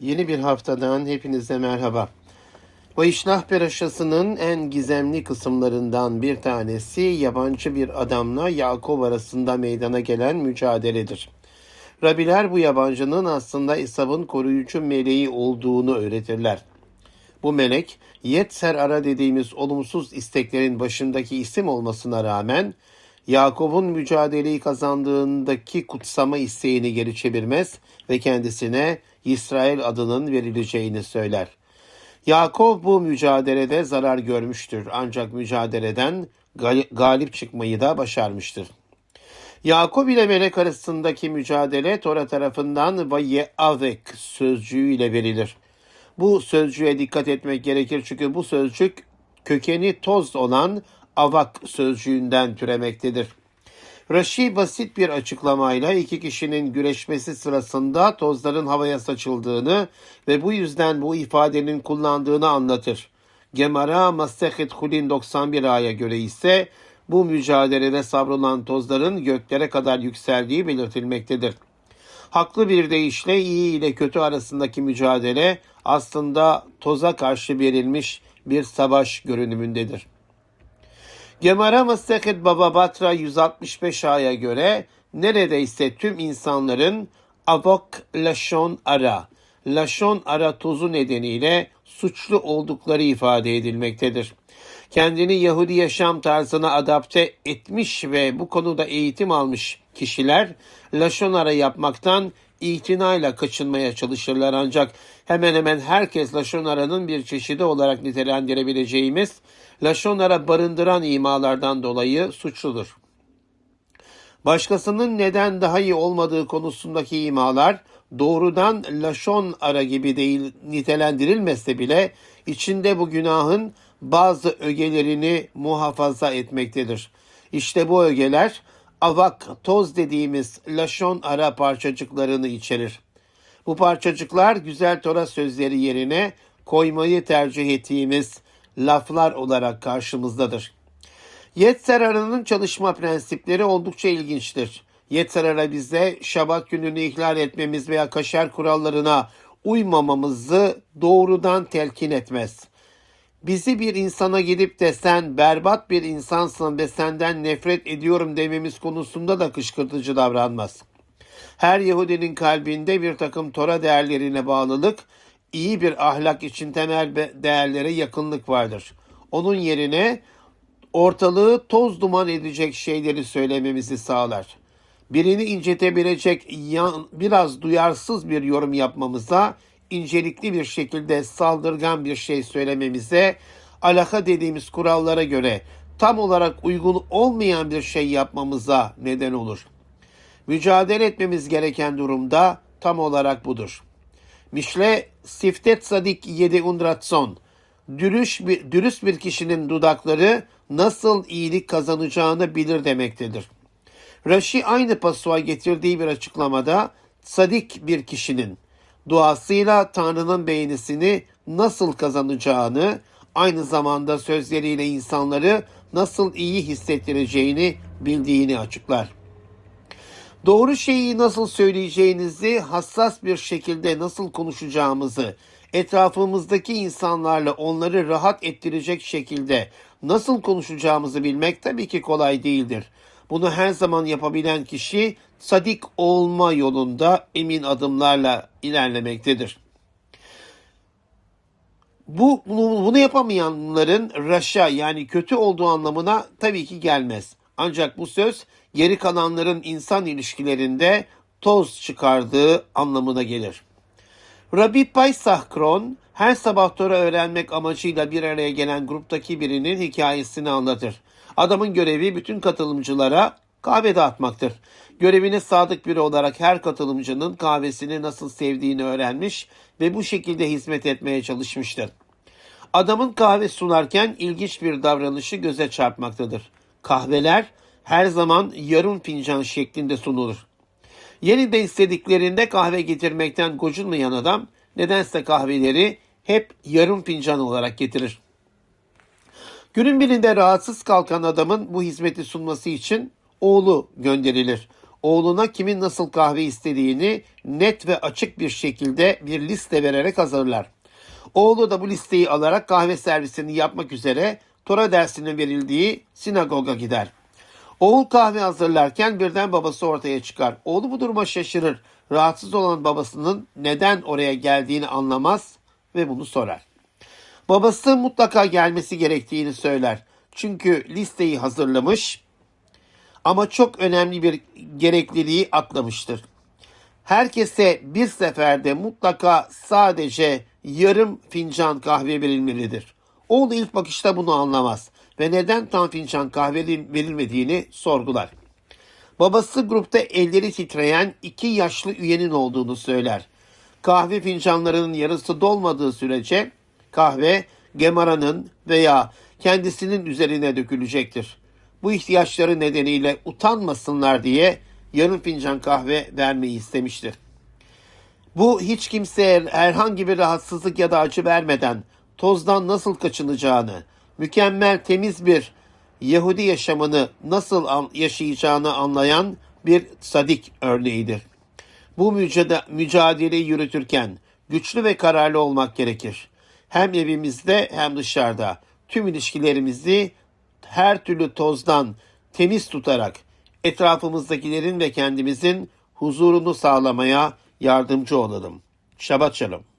Yeni bir haftadan hepinize merhaba. Vayişnah Peraşası'nın en gizemli kısımlarından bir tanesi yabancı bir adamla Yakov arasında meydana gelen mücadeledir. Rabiler bu yabancının aslında İsab'ın koruyucu meleği olduğunu öğretirler. Bu melek Yetser Ara dediğimiz olumsuz isteklerin başındaki isim olmasına rağmen Yakup'un mücadeleyi kazandığındaki kutsama isteğini geri çevirmez ve kendisine İsrail adının verileceğini söyler. Yakov bu mücadelede zarar görmüştür ancak mücadeleden gal- galip çıkmayı da başarmıştır. Yakup ile melek arasındaki mücadele Tora tarafından vaye avek sözcüğüyle verilir. Bu sözcüğe dikkat etmek gerekir çünkü bu sözcük kökeni toz olan avak sözcüğünden türemektedir. Raşi basit bir açıklamayla iki kişinin güreşmesi sırasında tozların havaya saçıldığını ve bu yüzden bu ifadenin kullandığını anlatır. Gemara Masehet Hulin 91 aya göre ise bu mücadelede savrulan tozların göklere kadar yükseldiği belirtilmektedir. Haklı bir deyişle iyi ile kötü arasındaki mücadele aslında toza karşı verilmiş bir savaş görünümündedir. Gemara Masehet Baba Batra 165 aya göre neredeyse tüm insanların avok laşon ara, laşon ara tozu nedeniyle suçlu oldukları ifade edilmektedir. Kendini Yahudi yaşam tarzına adapte etmiş ve bu konuda eğitim almış kişiler laşon ara yapmaktan itinayla kaçınmaya çalışırlar ancak hemen hemen herkes laşonaranın bir çeşidi olarak nitelendirebileceğimiz laşonara barındıran imalardan dolayı suçludur. Başkasının neden daha iyi olmadığı konusundaki imalar doğrudan laşon ara gibi değil nitelendirilmese bile içinde bu günahın bazı ögelerini muhafaza etmektedir. İşte bu ögeler avak, toz dediğimiz laşon ara parçacıklarını içerir. Bu parçacıklar güzel Tora sözleri yerine koymayı tercih ettiğimiz laflar olarak karşımızdadır. Yetserara'nın çalışma prensipleri oldukça ilginçtir. Yetserara bize şabat gününü ihlal etmemiz veya kaşer kurallarına uymamamızı doğrudan telkin etmez. Bizi bir insana gidip de sen berbat bir insansın ve senden nefret ediyorum dememiz konusunda da kışkırtıcı davranmaz. Her Yahudinin kalbinde bir takım Tora değerlerine bağlılık, iyi bir ahlak için temel değerlere yakınlık vardır. Onun yerine ortalığı toz duman edecek şeyleri söylememizi sağlar. Birini incetebilecek yan, biraz duyarsız bir yorum yapmamıza, incelikli bir şekilde saldırgan bir şey söylememize, alaka dediğimiz kurallara göre tam olarak uygun olmayan bir şey yapmamıza neden olur. Mücadele etmemiz gereken durumda tam olarak budur. Mişle siftet sadik yedi undratson. Dürüst bir, dürüst bir kişinin dudakları nasıl iyilik kazanacağını bilir demektedir. Raşi aynı pasuğa getirdiği bir açıklamada sadik bir kişinin duasıyla Tanrı'nın beğenisini nasıl kazanacağını, aynı zamanda sözleriyle insanları nasıl iyi hissettireceğini bildiğini açıklar. Doğru şeyi nasıl söyleyeceğinizi, hassas bir şekilde nasıl konuşacağımızı, etrafımızdaki insanlarla onları rahat ettirecek şekilde nasıl konuşacağımızı bilmek tabii ki kolay değildir. Bunu her zaman yapabilen kişi sadik olma yolunda emin adımlarla ilerlemektedir. Bu bunu, bunu yapamayanların raşa yani kötü olduğu anlamına tabii ki gelmez. Ancak bu söz geri kalanların insan ilişkilerinde toz çıkardığı anlamına gelir. Rabbi Paysah Kron her sabah Tora öğrenmek amacıyla bir araya gelen gruptaki birinin hikayesini anlatır. Adamın görevi bütün katılımcılara kahve dağıtmaktır. Görevine sadık biri olarak her katılımcının kahvesini nasıl sevdiğini öğrenmiş ve bu şekilde hizmet etmeye çalışmıştır. Adamın kahve sunarken ilginç bir davranışı göze çarpmaktadır. Kahveler her zaman yarım fincan şeklinde sunulur. Yeniden istediklerinde kahve getirmekten gocunmayan adam nedense kahveleri hep yarım fincan olarak getirir. Günün birinde rahatsız kalkan adamın bu hizmeti sunması için oğlu gönderilir. oğluna kimin nasıl kahve istediğini net ve açık bir şekilde bir liste vererek hazırlar. Oğlu da bu listeyi alarak kahve servisini yapmak üzere Tora dersinin verildiği sinagoga gider. Oğul kahve hazırlarken birden babası ortaya çıkar. Oğlu bu duruma şaşırır. Rahatsız olan babasının neden oraya geldiğini anlamaz ve bunu sorar. Babası mutlaka gelmesi gerektiğini söyler. Çünkü listeyi hazırlamış ama çok önemli bir gerekliliği atlamıştır. Herkese bir seferde mutlaka sadece yarım fincan kahve verilmelidir. Oğlu ilk bakışta bunu anlamaz ve neden tam fincan kahve verilmediğini sorgular. Babası grupta elleri titreyen iki yaşlı üyenin olduğunu söyler. Kahve fincanlarının yarısı dolmadığı sürece kahve Gemara'nın veya kendisinin üzerine dökülecektir. Bu ihtiyaçları nedeniyle utanmasınlar diye yarım fincan kahve vermeyi istemiştir. Bu hiç kimseye herhangi bir rahatsızlık ya da acı vermeden tozdan nasıl kaçınacağını, mükemmel temiz bir Yahudi yaşamını nasıl yaşayacağını anlayan bir sadik örneğidir. Bu mücadele, mücadeleyi yürütürken güçlü ve kararlı olmak gerekir. Hem evimizde hem dışarıda tüm ilişkilerimizi her türlü tozdan temiz tutarak etrafımızdakilerin ve kendimizin huzurunu sağlamaya yardımcı olalım. Şabat şalom.